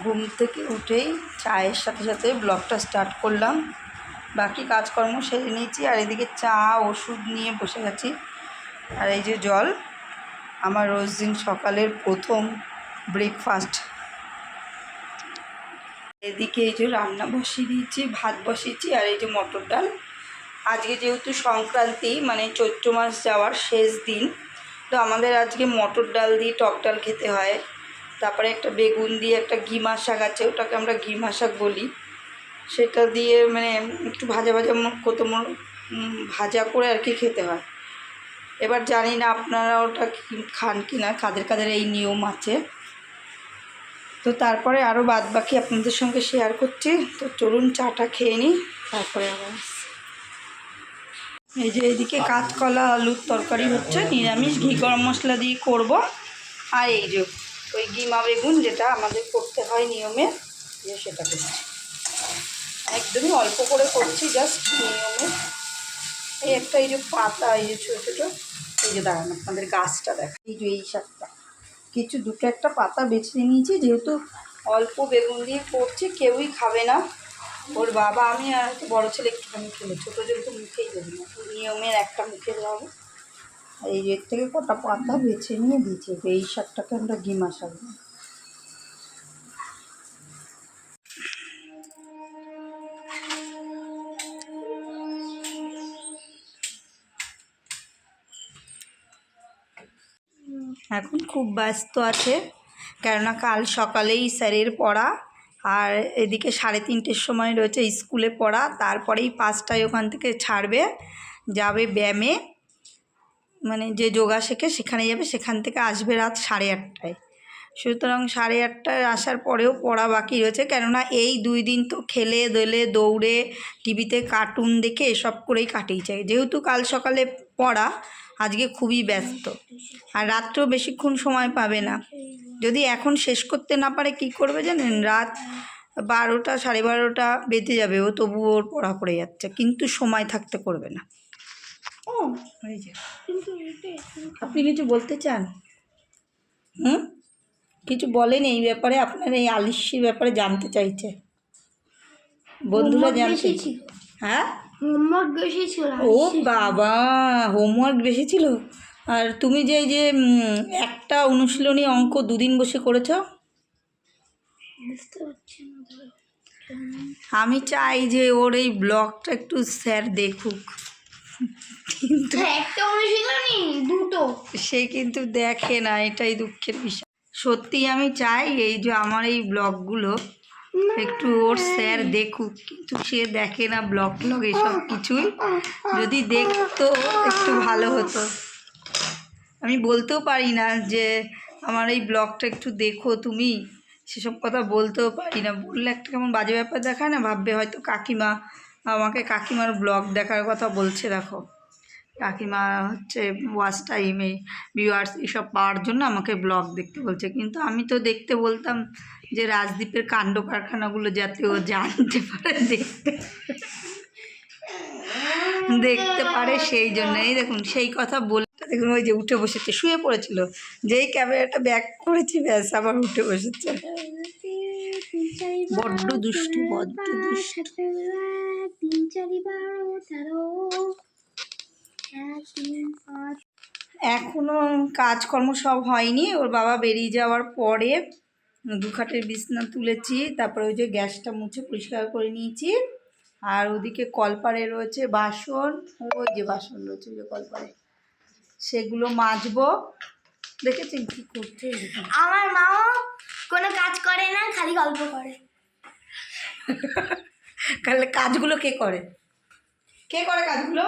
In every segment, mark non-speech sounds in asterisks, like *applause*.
ঘুম থেকে উঠেই চায়ের সাথে সাথে ব্লগটা স্টার্ট করলাম। বাকি কাজকর্ম সেরে নিয়েছি আর এদিকে চা, ওষুধ নিয়ে বসে গেছি আর এই যে জল, আমার রোজ দিন সকালের প্রথম ব্রেকফাস্ট এদিকে এই যে রান্না বসিয়ে দিয়েছি, ভাত বসিয়েছি আর এই যে মটর ডাল। আজকে যেহেতু সংক্রান্তি মানে চৈত্র মাস যাওয়ার শেষ দিন, তো আমাদের আজকে মটর ডাল দিয়ে টক ডাল খেতে হয়। তারপরে একটা বেগুন দিয়ে একটা ঘিমা শাক আছে, ওটাকে আমরা ঘিমা শাক বলি। সেটা দিয়ে মানে একটু ভাজা ভাজা কত ভাজা করে আর কি খেতে হয়। এবার জানি না আপনারা ওটা খান কি না কাদের কাদের এই নিয়ম আছে। তো তারপরে আরও বাদ বাকি আপনাদের সঙ্গে শেয়ার করছি। তো চলুন চাটা খেয়ে নিই, তারপরে আবার এই যে এদিকে কাঁচকলা, আলুর তরকারি হচ্ছে, নিরামিষ, ঘি গরম মশলা দিয়ে করব। আর এই যে ওই গিমা বেগুন যেটা আমাদের করতে হয় নিয়মে, যে সেটা করছি একদমই অল্প করে করছি জাস্ট নিয়মে। এই একটা, এই যে পাতা, এই যে ছোটো ছোটো, এই যে দাঁড়ান, আপনাদের গাছটা দেখ এই যে এই শাকটা। কিছু, দুটো একটা পাতা বেছে নিয়েছি, যেহেতু অল্প বেগুন দিয়ে করছি, কেউই খাবে না। ওর বাবা, আমি আর বড়ো ছেলে একটুখানি খেলে, ছোটো যেহেতু মুখেই দেবে না, নিয়মের একটা মুখে দেওয়া আর এই এর থেকে কটা পাতা বেছে নিয়ে দিয়েছি এই শাকটাকে আমরা গিমা শাক এখন খুব ব্যস্ত আছে, কেননা কাল সকালেই স্যারের পড়া, আর এদিকে সাড়ে তিনটের সময় রয়েছে স্কুলে পড়া, তারপরেই পাঁচটায় ওখান থেকে ছাড়বে, যাবে ব্যায়ামে। মানে যে যোগা শেখে সেখানে যাবে, সেখান থেকে আসবে রাত সাড়ে আটটায়। সুতরাং সাড়ে আটটায় আসার পরেও পড়া বাকি রয়েছে। কেননা এই দুই দিন তো খেলে, দোলে, দৌড়ে, টিভিতে কার্টুন দেখে এসব করেই কাটিয়েছে। যেহেতু কাল সকালে পড়া, আজকে খুবই ব্যস্ত। আর রাত্রেও বেশিক্ষণ সময় পাবে না। যদি এখন শেষ করতে না পারে, কি করবে জানেন? রাত বারোটা, সাড়ে বারোটা বেঁধে যাবে ও তবু ওর পড়া পড়ে যাচ্ছে। কিন্তু সময় থাকতে করবে না। ও কিন্তু আপনি কিছু বলতে চান? হুম? কিছু বলেন এই ব্যাপারে? আপনার এই আলিস্যির ব্যাপারে জানতে চাইছে। বন্ধুরা জানতে হ্যাঁ? হোমওয়ার্ক বেশি ছিল ও বাবা হোমওয়ার্ক বেশি ছিল? আর তুমি যে এই যে একটা অনুশীলনী অঙ্ক দুদিন বসে করেছ? আমি চাই যে ওর এই ব্লগটা একটু স্যার দেখুক। কিন্তু হ্যাঁ, একটা অনুশীলনী দুটো। সে কিন্তু দেখে না এটাই দুঃখের বিষয়। সত্যি আমি চাই এই যে আমার এই ব্লগগুলো একটু ওর স্যার দেখুক কিন্তু সে দেখে না ব্লগ ব্লগ এসব কিছুই। যদি দেখতো একটু ভালো হতো। আমি বলতেও পারি না যে আমার এই ব্লগটা একটু দেখো তুমি সেসব কথা বলতেও পারি না। বললে একটা কেমন বাজে ব্যাপার দেখায় না ভাববে হয়তো কাকিমা আমাকে কাকিমার ব্লগ দেখার কথা বলছে, দেখো। কাকিমা হচ্ছে ওয়াচ টাইমে ভিউয়ার্স এসব পাওয়ার জন্য আমাকে ব্লগ দেখতে বলছে। কিন্তু আমি তো দেখতে বলতাম যে রাজদ্বীপের কাণ্ড কারখানাগুলো যাতে ও জানতে পারে দেখতে। দেখতে পারে সেই জন্য। এই দেখুন, সেই কথা বলতে দেখুন, ওই যে উঠে বসেছে, শুয়ে পড়েছিল। যেই ক্যামেরাটা ব্যাক করেছি, ব্যাস আবার উঠে বসেছে। বড্ড দুষ্টু, বড্ড দুষ্টু। এখনও কাজকর্ম সব হয়নি ওর বাবা বেরিয়ে যাওয়ার পরে দু খাটের বিছনা তুলেছি তারপরে ওই যে গ্যাসটা মুছে পরিষ্কার করে নিয়েছি। আর ওদিকে কলপারে রয়েছে বাসন ওই যে বাসন রয়েছে ওই যে কলপারে। সেগুলো মাজবো। দেখেছেন কী করছে? আমার মাও কোনো কাজ করে না খালি গল্প করে। *laughs* তাহলে কাজগুলো কে করে? কে করে কাজগুলো?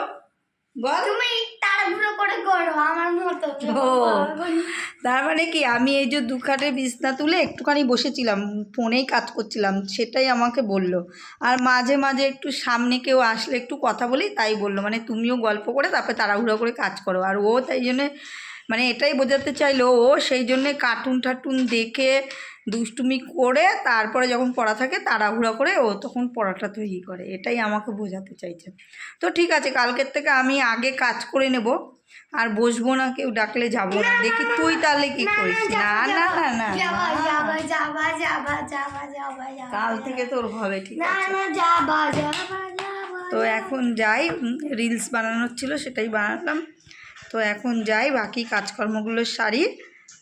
বল। তুমি তাড়াহুড়ো করে করো আমার মতো ও তার মানে কি আমি এই যে দু খাটে বিছনা তুলে একটুখানি বসেছিলাম ফোনেই কাজ করছিলাম সেটাই আমাকে বলল। আর মাঝে মাঝে একটু সামনে কেউ আসলে একটু কথা বলি তাই বলল। মানে তুমিও গল্প করে তারপরে তাড়াহুড়ো করে কাজ করো। আর ও তাই জন্যে মানে এটাই বোঝাতে চাইলো ও সেই জন্যে কার্টুন টার্টুন দেখে দুষ্টুমি করে তারপরে যখন পড়া থাকে তাড়াহুড়া করে ও তখন পড়াটা তৈরি করে এটাই আমাকে বোঝাতে চাইছে। তো ঠিক আছে কালকের থেকে আমি আগে কাজ করে নেব আর বসবো না কেউ ডাকলে যাব না। দেখি তুই তাহলে কি করিস? না না না না কাল থেকে তোর হবে ঠিক আছে। তো এখন যাই রিলস বানানোর ছিল সেটাই বানালাম। তো এখন যাই বাকি কাজকর্মগুলো সারি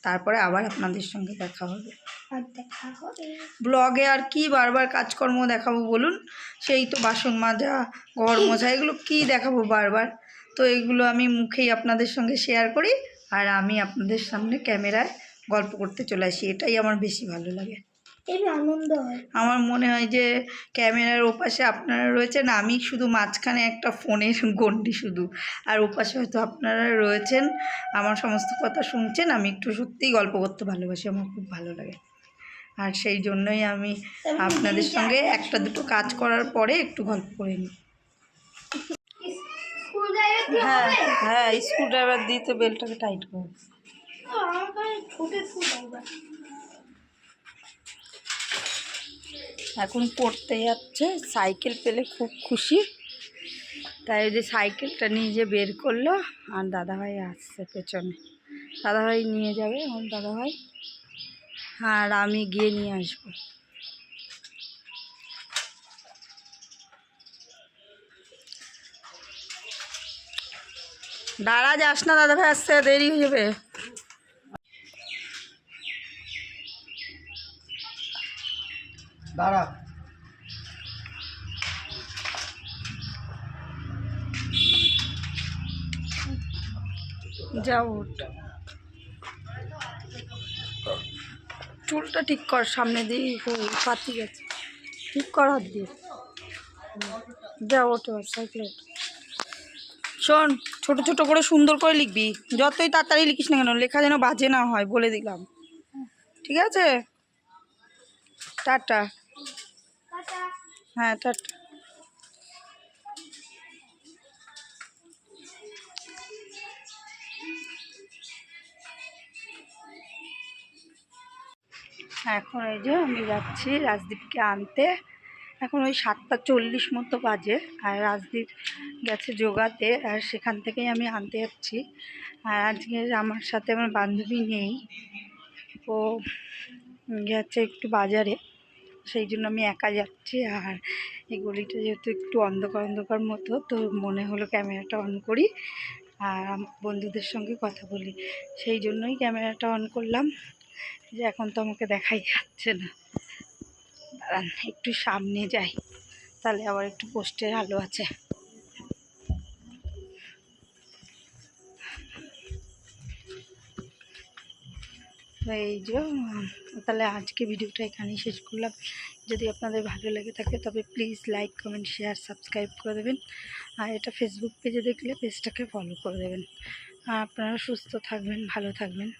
তারপরে আবার আপনাদের সঙ্গে দেখা হবে। আর দেখা হবে। ব্লগে আর কি বারবার কাজকর্ম দেখাবো বলুন? সেই তো বাসন মাজা ঘর মোছা এগুলো কি দেখাবো বারবার? তো এগুলো আমি মুখেই আপনাদের সঙ্গে শেয়ার করি আর আমি আপনাদের সামনে ক্যামেরায় গল্প করতে চলে আসি এটাই আমার বেশি ভালো লাগে। আনন্দ হয়। আমার মনে হয় যে ক্যামেরার ওপাশে আপনারা রয়েছেন আমি শুধু মাঝখানে একটা ফোনের গন্ডি শুধু। আর ওপাশে হয়তো আপনারা রয়েছেন আমার সমস্ত কথা শুনছেন আমি একটু সত্যিই গল্প করতে ভালোবাসি আমার খুব ভালো লাগে। আর সেই জন্যই আমি আপনাদের সঙ্গে একটা দুটো কাজ করার পরে একটু গল্প করে নিই। হ্যাঁ হ্যাঁ স্ক্রু ড্রাইভার দিয়ে তো বেলটাকে টাইট করো ও, আমার কাছে ছোট স্কুল যাইবা এখন পড়তে যাচ্ছে, সাইকেল পেলে খুব খুশি। তাই যে সাইকেলটা নিয়ে যে বের করল, আর দাদাভাই আসছে পেছনে। দাদাভাই নিয়ে যাবে, আমার দাদাভাই। আর আমি গিয়ে নিয়ে আসব। দাঁড়া, যাস না দাদাভাই, আসতে দেরি হয়ে যাবে। দাঁড়া। যাও চুলটা ঠিক কর সামনে দিয়ে পাতি গেছে। ঠিক কর হাত দিয়ে। যা ওঠো সাইকেল শোন, ছোট ছোট করে সুন্দর করে লিখবি। যতই তাড়াতাড়ি লিখিস না কেন, লেখা যেন বাজে না হয়, বলে দিলাম। ঠিক আছে? টাটা। হ্যাঁ টাটা। এখন এই যে আমি যাচ্ছি রাজদীপকে আনতে। এখন ওই সাতটা চল্লিশ মতো বাজে, আর রাজদীপ গেছে যোগাতে, আর সেখান থেকেই আমি আনতে যাচ্ছি। আর আজকে আমার সাথে আমার বান্ধবী নেই, ও গেছে একটু বাজারে। সেই জন্য আমি একা যাচ্ছি। আর এই গলিটা যেহেতু একটু অন্ধকার অন্ধকার মতো, তো মনে হলো ক্যামেরাটা অন করি আর বন্ধুদের সঙ্গে কথা বলি। সেই জন্যই ক্যামেরাটা অন করলাম। যে এখন তো আমাকে দেখাই যাচ্ছে না। দাঁড়ান, একটু সামনে যাই। তাহলে আবার একটু পোস্টের আলো আছে। এই যে তাহলে আজকে ভিডিওটা এখানেই শেষ করলাম। যদি আপনাদের ভালো লেগে থাকে, তবে please like comment share subscribe করে দেবেন। আর এটা ফেসবুক পেজে দেখলে পেজটাকে ফলো করে দেবেন। আপনারা সুস্থ থাকবেন, ভালো থাকবেন।